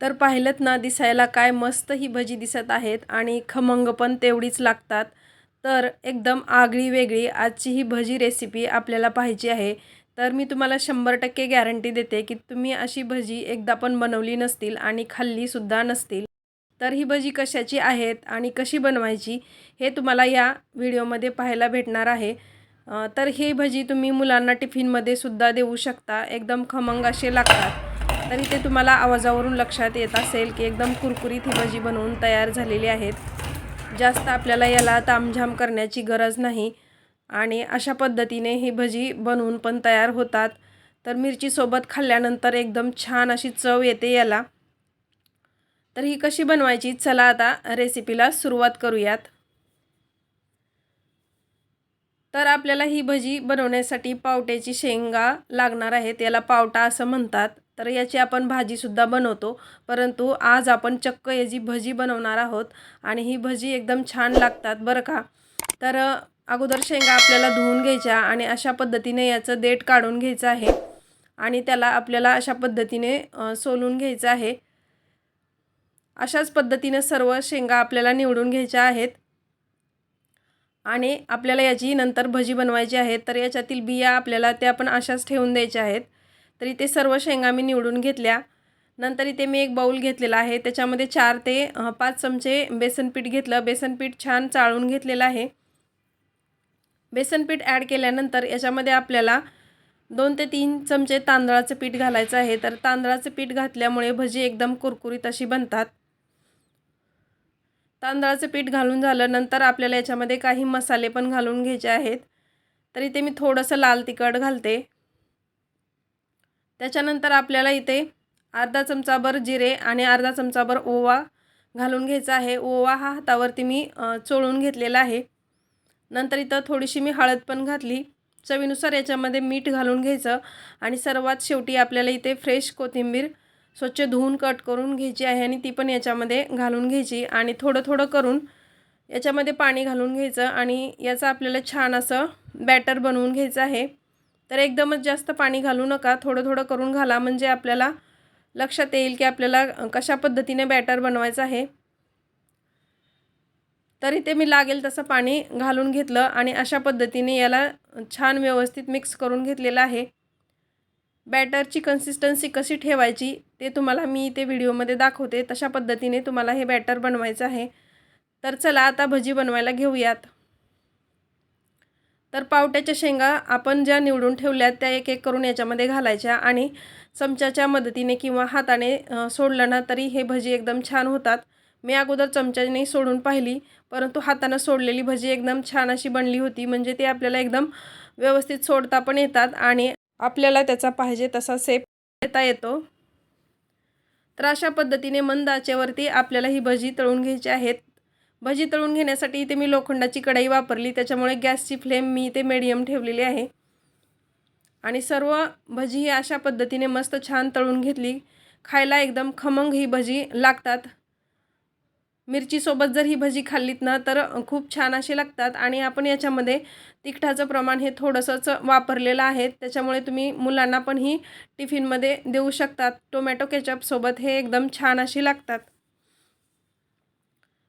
तर पाहिलंत ना दिसायला काय मस्त ही भजी दिसत आहेत आणि खमंग पण तेवढीच लागतात. तर एकदम आगळी वेगळी आजची ही भजी रेसिपी आपल्याला पाहिजे आहे. तर मी तुम्हाला शंभर टक्के गॅरंटी देते की तुम्ही अशी भजी एकदा पण बनवली नसतील आणि खाल्लीसुद्धा नसतील. तर ही भजी कशाची आहेत आणि कशी बनवायची हे तुम्हाला या व्हिडिओमध्ये पाहायला भेटणार आहे. तर ही भजी तुम्ही मुलांना टिफिनमध्ये सुद्धा देऊ शकता. एकदम खमंग असे लागतात. तरी ते तुम्हाला आवाजावरून लक्षात येत असेल की एकदम कुरकुरीत ही भजी बनवून तयार झालेली आहेत. जास्त आपल्याला याला तामझाम करण्याची गरज नाही. आणि अशा पद्धतीने ही भजी बनवून पण तयार होतात. तर मिरचीसोबत खाल्ल्यानंतर एकदम छान अशी चव येते याला. तर ही कशी बनवायची? चला आता रेसिपीला सुरुवात करूयात. तर आपल्याला ही भजी बनवण्यासाठी पावट्याची शेंगा लागणार आहेत. याला पावटा असं म्हणतात. तर याची आपण भाजीसुद्धा बनवतो. परंतु आज आपण चक्क याची भजी बनवणार आहोत आणि ही भजी एकदम छान लागतात बरं का. तर अगोदर शेंगा आपल्याला धुवून घ्यायच्या आणि अशा पद्धतीने याचं देठ काढून घ्यायचं आहे. आणि त्याला आपल्याला अशा पद्धतीने सोलून घ्यायचं आहे. अशाच पद्धतीने सर्व शेंगा आपल्याला निवडून घ्यायच्या आहेत. आणि आपल्याला याची नंतर भजी बनवायची आहे. तर याच्यातील बिया आपल्याला त्या पण अशाच ठेवून द्यायच्या आहेत. तर इथे सर्व शेंगा मी निवडून घेतल्या. नंतर इथे मी एक बाऊल घेतलेला आहे. त्याच्यामध्ये चार ते पाच चमचे बेसनपीठ घेतलं. बेसनपीठ छान चाळून घेतलेलं आहे. बेसनपीठ ॲड केल्यानंतर याच्यामध्ये आपल्याला दोन ते तीन चमचे तांदळाचं पीठ घालायचं आहे. तर तांदळाचं पीठ घातल्यामुळे भजी एकदम कुरकुरीत अशी बनतात. तांदळाचं पीठ घालून झालं नंतर आपल्याला याच्यामध्ये काही मसाले पण घालून घ्यायचे आहेत. तर इथे मी थोडंसं लाल तिखट घालते. त्याच्यानंतर आपल्याला इथे अर्धा चमचाभर जिरे आणि अर्धा चमचाभर ओवा घालून घ्यायचा आहे. ओवा हा हातावरती मी चोळून घेतलेला आहे. नंतर इथं थोडीशी मी हळद पण घातली. चवीनुसार याच्यामध्ये मीठ घालून घ्यायचं आणि सर्वात शेवटी आपल्याला इथे फ्रेश कोथिंबीर स्वच्छ धुवून कट करून घ्यायची आहे आणि ती पण याच्यामध्ये घालून घ्यायची आणि थोडं थोडं करून याच्यामध्ये पाणी घालून घ्यायचं आणि याचं आपल्याला छान असं बॅटर बनवून घ्यायचं आहे. तर एकदमच जास्त पाणी घालू नका. थोडं थोडं करून घाला म्हणजे आपल्याला लक्षात येईल की आपल्याला कशा पद्धतीने बॅटर बनवायचं आहे. तर इथे मी लागेल तसं पाणी घालून घेतलं आणि अशा पद्धतीने याला छान व्यवस्थित मिक्स करून घेतलेलं आहे. बॅटरची कन्सिस्टन्सी कशी ठेवायची ते तुम्हाला मी इथे व्हिडिओमध्ये दाखवते. तशा पद्धतीने तुम्हाला हे बॅटर बनवायचं आहे. तर चला आता भजी बनवायला घेऊयात. तर पावट्याच्या शेंगा आपण ज्या निवडून ठेवल्या त्या एक एक करून याच्यामध्ये घालायच्या आणि चमच्याच्या मदतीने किंवा हाताने सोडलं ना तरी हे भजी एकदम छान होतात. मी अगोदर चमच्याने सोडून पाहिली परंतु हातानं सोडलेली भजी एकदम छान अशी बनली होती. म्हणजे ते आपल्याला एकदम व्यवस्थित सोडता पण येतात आणि आपल्याला त्याचा पाहिजे तसा सेप देता येतो. तर अशा पद्धतीने मंद आचेवरती आपल्याला ही भजी तळून घ्यायची आहेत. भजी तळून घेण्यासाठी इथे मी लोखंडाची कढई वापरली. त्याच्यामुळे गॅसची फ्लेम मी इथे मेडियम ठेवलेली आहे. आणि सर्व भजी ही अशा पद्धतीने मस्त छान तळून घेतली. खायला एकदम खमंग ही भजी लागतात. मिरचीसोबत जर ही भजी खाल्लीत ना तर खूप छान अशी लागतात. आणि आपण याच्यामध्ये तिखटाचं प्रमाण हे थोडंसंच वापरलेलं आहे. त्याच्यामुळे तुम्ही मुलांना पण ही टिफिनमध्ये देऊ शकतात. टोमॅटो केचपसोबत हे एकदम छान अशी लागतात.